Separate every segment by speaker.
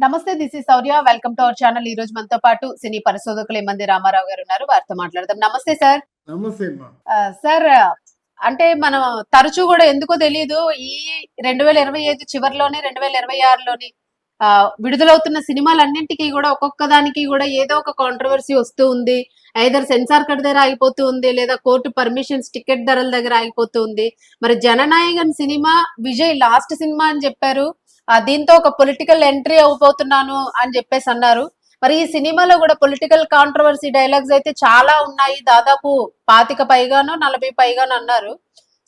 Speaker 1: నమస్తే this is Sourya welcome to our channel ఈ రోజు మనతో పాటు సినీ పరిశోధకులు ఎమ్మంది రామారావు గారు ఉన్నారు. వారితో మాట్లాడదాం. నమస్తే సార్
Speaker 2: నమస్తే
Speaker 1: సార్ అంటే మనం తరచూ కూడా ఎందుకో తెలియదు ఈ రెండు వేల ఇరవై ఐదు చివరిలోనే రెండు వేల ఇరవై ఆరులోని ఆ, విడుదలవుతున్న సినిమాలన్నింటికీ కూడా ఒక్కొక్క దానికి కూడా ఏదో ఒక కాంట్రవర్సీ వస్తూ ఉంది. ఐదర్ సెన్సార్ కట్ దగ్గర ఆగిపోతూ ఉంది లేదా కోర్టు పర్మిషన్స్ టికెట్ ధరల దగ్గర ఆగిపోతూ ఉంది. మరి Jananayakan cinema Vijay last cinema అని చెప్పారు. దీంతో ఒక పొలిటికల్ ఎంట్రీ అవబోతున్నాను అని చెప్పేసి అన్నారు. మరి ఈ సినిమాలో కూడా పొలిటికల్ కాంట్రవర్సీ డైలాగ్స్ అయితే చాలా ఉన్నాయి. దాదాపు పాతిక పైగానో నలభై పైగానో అన్నారు.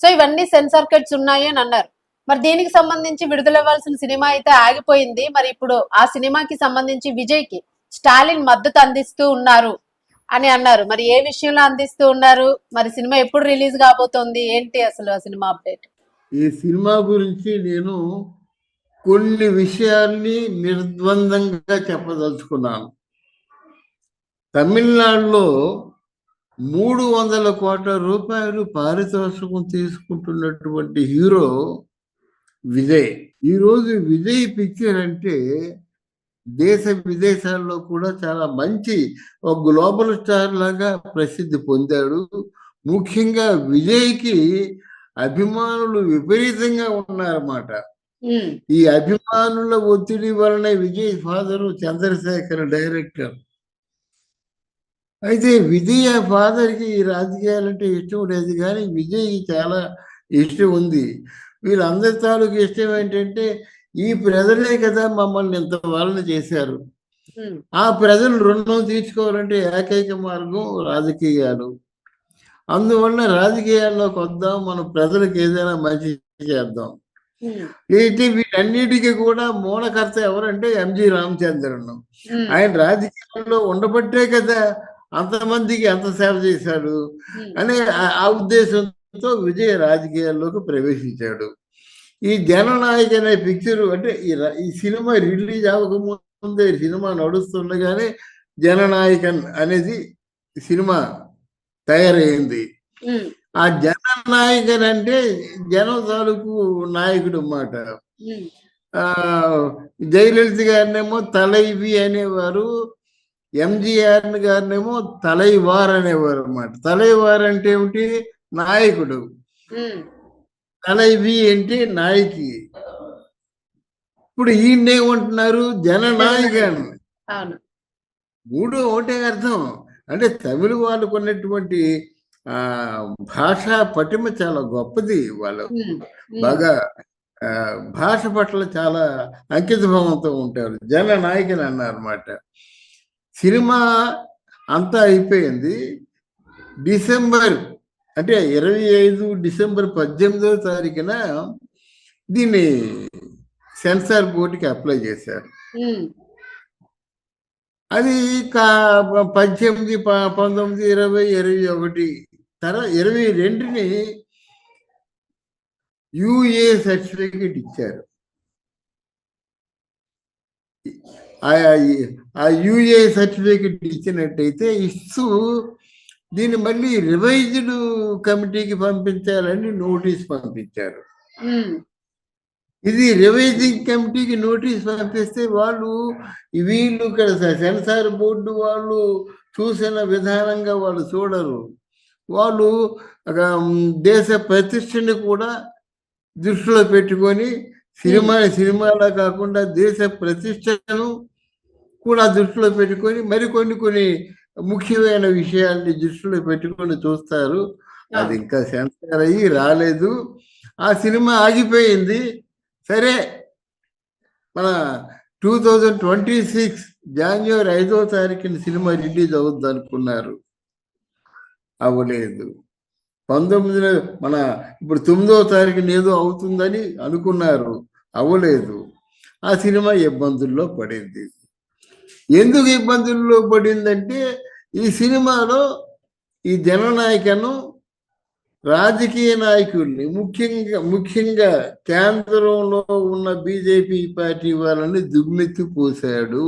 Speaker 1: సో ఇవన్నీ సెన్సార్ కట్స్ ఉన్నాయి అని అన్నారు. మరి దీనికి సంబంధించి విడుదలవ్వాల్సిన సినిమా అయితే ఆగిపోయింది. మరి ఇప్పుడు ఆ సినిమాకి సంబంధించి విజయ్కి స్టాలిన్ మద్దతు అందిస్తూ ఉన్నారు అని అన్నారు. మరి ఏ విషయంలో అందిస్తూ ఉన్నారు? మరి సినిమా ఎప్పుడు రిలీజ్ కాబోతోంది? ఏంటి అసలు ఆ సినిమా అప్డేట్?
Speaker 2: ఈ సినిమా గురించి నేను కొన్ని విషయాల్ని నిర్ద్వందంగా చెప్పదలుచుకున్నాను. తమిళనాడులో మూడు వందల కోట్ల రూపాయలు పారితోషికం తీసుకుంటున్నటువంటి హీరో విజయ్. ఈరోజు విజయ్ పిక్చర్ అంటే దేశ విదేశాల్లో కూడా చాలా మంచి ఒక గ్లోబల్ స్టార్ లాగా ప్రసిద్ధి పొందాడు. ముఖ్యంగా విజయ్కి అభిమానులు విపరీతంగా ఉన్నారన్నమాట. ఈ అభిమానుల ఒత్తిడి వలన విజయ్ ఫాదరు చంద్రశేఖర్ డైరెక్టర్. అయితే విజయ్ ఫాదర్కి ఈ రాజకీయాలంటే ఇష్టం లేదు కానీ విజయ్ చాలా ఇష్టం ఉంది. వీళ్ళందరి తాలూకు ఇష్టం ఏంటంటే ఈ ప్రజలే కదా మమ్మల్ని ఇంత వాళ్ళని చేశారు. ఆ ప్రజలు రుణం తీర్చుకోవాలంటే ఏకైక మార్గం రాజకీయాలు. అందువల్ల రాజకీయాల్లోకి వద్దాం మన ప్రజలకు ఏదైనా మంచి చేద్దాం. అయితే వీటన్నిటికీ కూడా మూలకర్త ఎవరంటే ఎంజి రామచంద్రన్. ఆయన రాజకీయాల్లో ఉండబట్టే కదా అంతమందికి ఎంత సేవ చేశాడు. అనే ఆ- ఉద్దేశంతో విజయ్ రాజకీయాల్లోకి ప్రవేశించాడు. ఈ జననాయక్ అనే పిక్చర్ అంటే ఈ సినిమా రిలీజ్ అవ్వకముందే ఈ సినిమా నడుస్తుండగానే జననాయకన్ అనేది సినిమా తయారైంది. ఆ జననాయకన్ అంటే జనం తాలూకు నాయకుడు అన్నమాట జయలలిత గారినేమో తలైవి అనేవారు ఎంజిఆర్ గారినేమో తలైవార్ అనేవారు అన్నమాట తలైవార్ అంటే ఏమిటి? నాయకుడు. తలైవి అంటే నాయకి. ఇప్పుడు ఈయనేమంటున్నారు జననాయకన్.
Speaker 1: అవును.
Speaker 2: మూడు ఒకటే అర్థం. అంటే తమిళ వాళ్ళకు ఉన్నటువంటి ఆ భాషా పటిమ చాలా గొప్పది. వాళ్ళు బాగా భాష పట్ల చాలా అంకిత భావంతో ఉంటారు. జన నాయకులు అన్నారు అనమాట సినిమా అంతా అయిపోయింది. డిసెంబర్ అంటే ఇరవై ఐదు డిసెంబర్ పద్దెనిమిదవ తారీఖున దీన్ని సెన్సార్ బోర్డుకి అప్లై చేశారు. అది కా పద్దెనిమిది పంతొమ్మిది ఇరవై ఇరవై ఒకటి తర్వాత ఇరవై రెండుని యుఏ సర్టిఫికేట్ ఇచ్చారు. ఆ- యుఏ సర్టిఫికేట్ ఇచ్చినట్టయితే ఇస్తూ దీన్ని మళ్ళీ రివైజ్డ్ కమిటీకి పంపించాలని నోటీస్ పంపించారు. ఇది రివైజింగ్ కమిటీకి నోటీస్ పంపిస్తే వాళ్ళు వీళ్ళు ఇక్కడ సెన్సార్ బోర్డు వాళ్ళు చూసిన విధానంగా వాళ్ళు చూడరు. వాళ్ళు దేశ ప్రతిష్టని కూడా దృష్టిలో పెట్టుకొని సినిమా సినిమాలా కాకుండా దేశ ప్రతిష్టను కూడా దృష్టిలో పెట్టుకొని మరికొన్ని కొన్ని ముఖ్యమైన విషయాల్ని దృష్టిలో పెట్టుకొని చూస్తారు. అది ఇంకా సెన్సార్ అయ్యి రాలేదు. ఆ సినిమా ఆగిపోయింది. సరే. మన two thousand twenty six January ఐదో తారీఖున సినిమా రిలీజ్ అవుద్ది అనుకున్నారు. అవ్వలేదు. పంతొమ్మిదిన మన ఇప్పుడు తొమ్మిదో తారీఖున ఏదో అవుతుందని అనుకున్నారు. అవ్వలేదు. ఆ సినిమా ఇబ్బందుల్లో పడింది. ఎందుకు ఇబ్బందుల్లో పడిందంటే ఈ సినిమాలో ఈ జననాయకను రాజకీయ నాయకుల్ని ముఖ్యంగా ముఖ్యంగా కేంద్రంలో ఉన్న బీజేపీ పార్టీ వాళ్ళని దుమ్మెత్తి పోశాడు.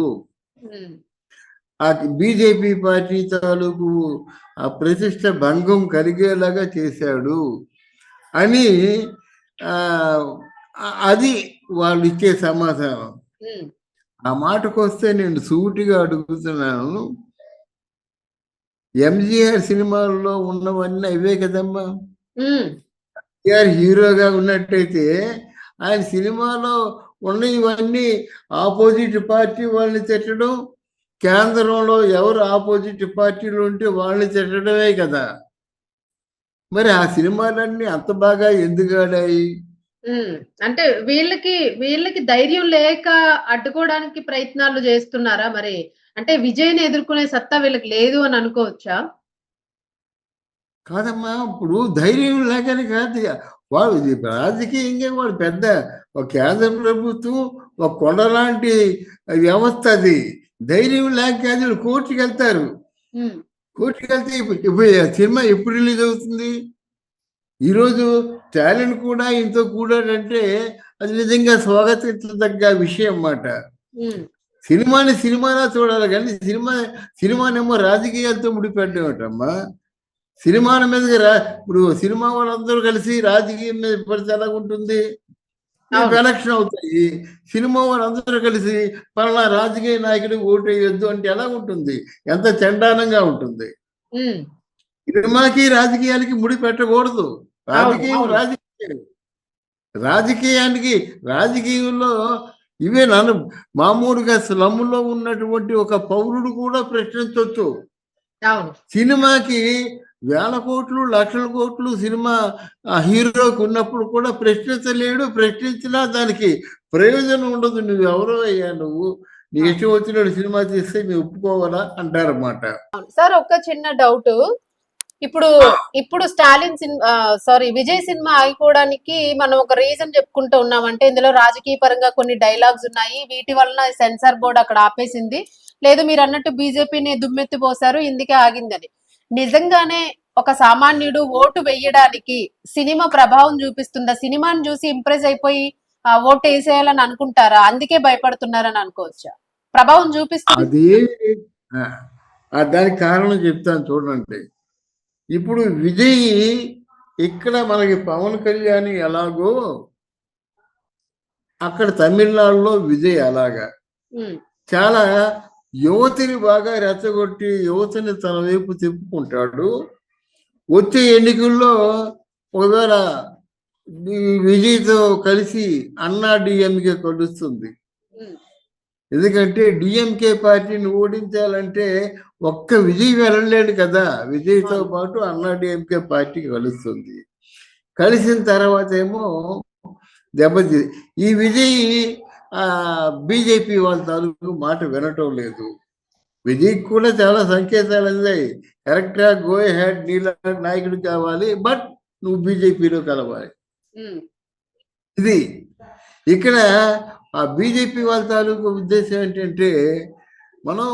Speaker 2: ఆ బీజేపీ పార్టీ తాలూకు ఆ ప్రతిష్ట భంగం కలిగేలాగా చేశాడు అని ఆ, అది వాళ్ళు ఇచ్చే సమాధానం. ఆ మాటకు వస్తే నేను సూటిగా అడుగుతున్నాను. ఎంజీఆర్ సినిమాల్లో ఉన్నవన్నీ అవే కదమ్మా. ఎన్టీఆర్ హీరోగా ఉన్నట్టయితే ఆయన సినిమాలో ఉన్న ఇవన్నీ ఆపోజిట్ పార్టీ వాళ్ళని తిట్టడం కేంద్రంలో ఎవరు ఆపోజిట్ పార్టీలు ఉంటే వాళ్ళని తిట్టడమే కదా. మరి ఆ సినిమాలన్నీ అంత బాగా ఎందుకు ఆడాయి.
Speaker 1: అంటే వీళ్ళకి వీళ్ళకి ధైర్యం లేక అడ్డుకోవడానికి ప్రయత్నాలు చేస్తున్నారా మరి? అంటే విజయ్ని ఎదుర్కొనే సత్తా వీళ్ళకి లేదు అని అనుకోవచ్చా?
Speaker 2: కాదమ్మా ఇప్పుడు ధైర్యం లేకని కాదు. వాడు ఇది రాజకీయంగా వాడు పెద్ద. ఒక కేంద్ర ప్రభుత్వం ఒక కొండలాంటి వ్యవస్థ అది. ధైర్యం లేక కాదు వీళ్ళు కోర్టుకి వెళ్తారు. కోర్టుకి వెళ్తే ఇప్పుడు సినిమా ఎప్పుడు రిలీజ్ అవుతుంది? ఈరోజు టాలెంట్ కూడా ఇంతో కూడాడంటే అది నిజంగా స్వాగతించదగ్గ విషయం అన్నమాట. సినిమాని సినిమాలా చూడాలి కానీ సినిమా సినిమానేమో రాజకీయాలతో ముడిపెట్టమటమ్మా సినిమాల మీదకి రా ఇప్పుడు సినిమా వాళ్ళందరూ కలిసి రాజకీయం మీద పడితే ఎలా ఉంటుంది
Speaker 1: అవును.
Speaker 2: ఎలక్షన్ అవుతాయి. సినిమా వాళ్ళందరూ కలిసి పలానా రాజకీయ నాయకుడికి ఓటు వేయొద్దు అంటే ఎలా ఉంటుంది? ఎంత చండాలంగా ఉంటుంది? సినిమాకి రాజకీయాలకి ముడి పెట్టకూడదు. రాజకీయం. రాజకీయం. రాజకీయానికి రాజకీయంలో ఇవే నన్ను మామూలుగా స్లమ్లో ఉన్నటువంటి ఒక పౌరుడు కూడా ప్రశ్నించవచ్చు సినిమాకి వేల కోట్లు లక్షల కోట్లు సినిమా హీరోకి ఉన్నప్పుడు కూడా ప్రశ్నించలేడు ప్రశ్నించినా దానికి ప్రయోజనం ఉండదు. నువ్వు ఎవరో అయ్యా నువ్వు? నీ ఇష్టం వచ్చిన సినిమా తీస్తే మేము ఒప్పుకోవాలా? అంటారన్నమాట.
Speaker 1: సార్ ఒక చిన్న డౌట్. ఇప్పుడు ఇప్పుడు Stalin cinema sorry Vijay cinema ఆగిపోవడానికి మనం ఒక రీజన్ చెప్పుకుంటూ ఉన్నాం అంటే ఇందులో రాజకీయ పరంగా కొన్ని డైలాగ్స్ ఉన్నాయి. వీటి వలన సెన్సార్ బోర్డు అక్కడ ఆపేసింది. లేదు మీరు అన్నట్టు బీజేపీని దుమ్మెత్తి పోసారు ఇందుకే ఆగిందని. నిజంగానే ఒక సామాన్యుడు ఓటు వెయ్యడానికి సినిమా ప్రభావం చూపిస్తుందా? సినిమాని చూసి ఇంప్రెస్ అయిపోయి ఆ, ఓటు వేసేయాలని అనుకుంటారా? అందుకే భయపడుతున్నారని అనుకోవచ్చా? ప్రభావం చూపిస్తుంది.
Speaker 2: అది దానికి కారణం చెప్తాను చూడండి. ఇప్పుడు విజయ్ ఇక్కడ మనకి పవన్ కళ్యాణ్ ఎలాగో అక్కడ తమిళనాడులో విజయ్ అలాగా. చాలా యువతిని బాగా రెచ్చగొట్టి యువతిని తన వైపు తిప్పుకుంటాడు. వచ్చే ఎన్నికల్లో ఒకవేళ విజయ్తో కలిసి అన్నా డిఎంకే కలుస్తుంది. ఎందుకంటే డిఎంకే పార్టీని ఓడించాలంటే ఒక్క విజయ్ వెళ్ళలేడు కదా. విజయ్తో. పాటు అన్నా డిఎంకే పార్టీ కలుస్తుంది. కలిసిన తర్వాత ఏమో దెబ్బతి ఈ విజయ్ బీజేపీ వాళ్ళ తాలూకు మాట వినటం లేదు. విజయ్ కూడా చాలా సంకేతాలు అందాయి. కరెక్ట్గా గో హెడ్ నీళ్ళ నాయకుడు కావాలి బట్ నువ్వు బీజేపీలో కలవాలి. ఇది. ఇక్కడ ఆ బీజేపీ వాళ్ళ తాలూకు ఉద్దేశం ఏంటంటే మనం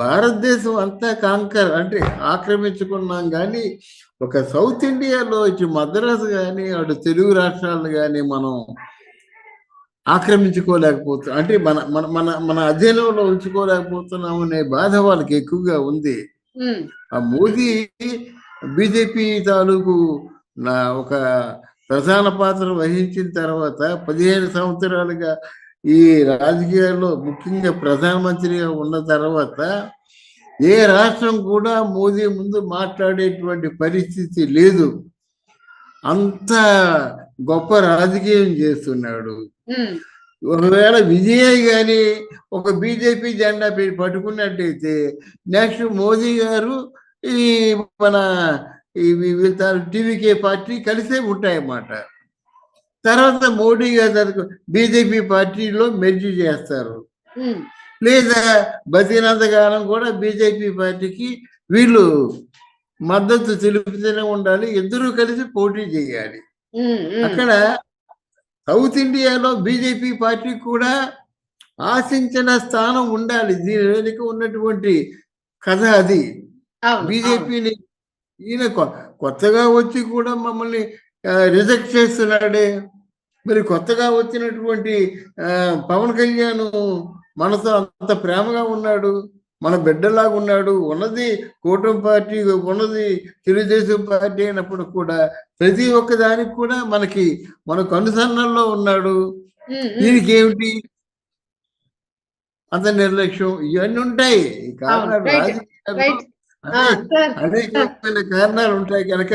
Speaker 2: భారతదేశం అంతా కాంకర్ అంటే ఆక్రమించుకున్నాం కానీ ఒక సౌత్ ఇండియాలో ఇటు మద్రాసు కానీ అటు తెలుగు రాష్ట్రాలను కానీ మనం ఆక్రమించుకోలేకపోతున్నాం అంటే మన మన మన మన అధీనంలో ఉంచుకోలేకపోతున్నాం అనే బాధ వాళ్ళకి ఎక్కువగా ఉంది. ఆ మోదీ బీజేపీ తాలూకు నా ఒక ప్రధాన పాత్ర వహించిన తర్వాత పదిహేను సంవత్సరాలుగా ఈ రాజకీయాల్లో ముఖ్యంగా ప్రధానమంత్రిగా ఉన్న తర్వాత ఏ రాష్ట్రం కూడా మోదీ ముందు మాట్లాడేటువంటి పరిస్థితి లేదు. అంత గొప్ప రాజకీయం చేస్తున్నాడు. ఒకవేళ విజయ్ గాని ఒక బీజేపీ జెండా పెట్టి పట్టుకున్నట్టయితే నెక్స్ట్ మోదీ గారు ఈ మన వీళ్ళ టీవీకే పార్టీ కలిసే ఉంటాయన్నమాట. తర్వాత మోడీ గారు బీజేపీ పార్టీలో మెర్జీ చేస్తారు. లేదా బతినంతకాలం కూడా బీజేపీ పార్టీకి వీళ్ళు మద్దతు తెలుపుతూనే ఉండాలి ఇద్దరూ కలిసి పోటీ చేయాలి. అక్కడ సౌత్ ఇండియాలో బీజేపీ పార్టీ కూడా ఆశించిన స్థానం ఉండాలి. దీని వెనుక ఉన్నటువంటి కథ అది. బీజేపీని ఈయన కొత్తగా వచ్చి కూడా మమ్మల్ని రిజెక్ట్ చేస్తున్నాడే. మరి కొత్తగా వచ్చినటువంటి పవన్ కళ్యాణ్ మనతో అంత ప్రేమగా ఉన్నాడు. మన బిడ్డలాగా ఉన్నాడు. ఉన్నది కూటమి పార్టీ ఉన్నది తెలుగుదేశం పార్టీ అయినప్పుడు కూడా ప్రతి ఒక్క దానికి కూడా మనకి మనకు అనుసరణలో ఉన్నాడు. దీనికి ఏమిటి? అంత నిర్లక్ష్యం. ఇవన్నీ ఉంటాయి. ఈ కారణాలు
Speaker 1: సార్
Speaker 2: అనేకమైన కారణాలు ఉంటాయి. కనుక